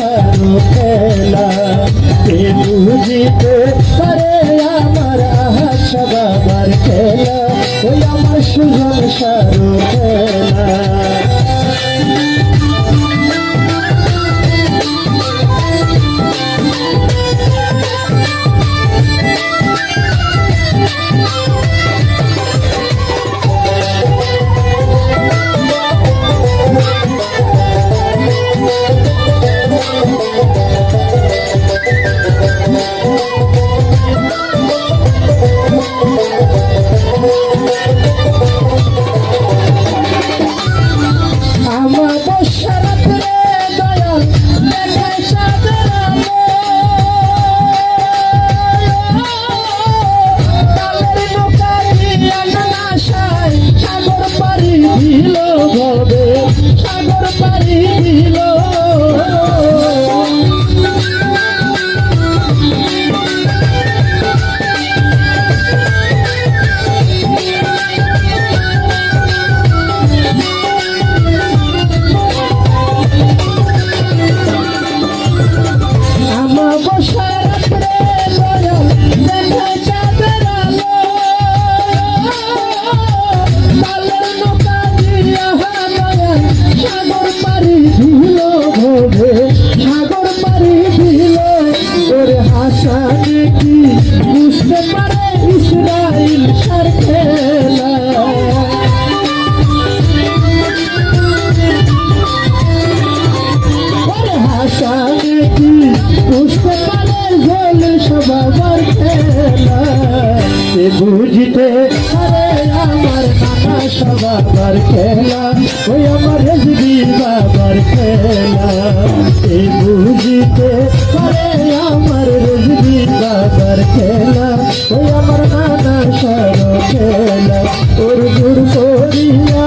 সারো খেলা। এ বুঝিতে পারে আমার আশা বাবার খেলা। ওই আমার সুজন সারো খেলা। Bye. হাসা দেখি বুঝতে পারে ইসরাইল সার খেলা। ওরে হাসা দেখি বুঝতে পারে জল আমার সবার খেলা, ওই আমার হেসবি বাবার খেলা। এই বুঝিতে পারে আমার রেজবি বাবার খেলা, ওই আমার নানা সর খেলা। ওর দূর করিয়া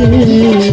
Mm-hmm.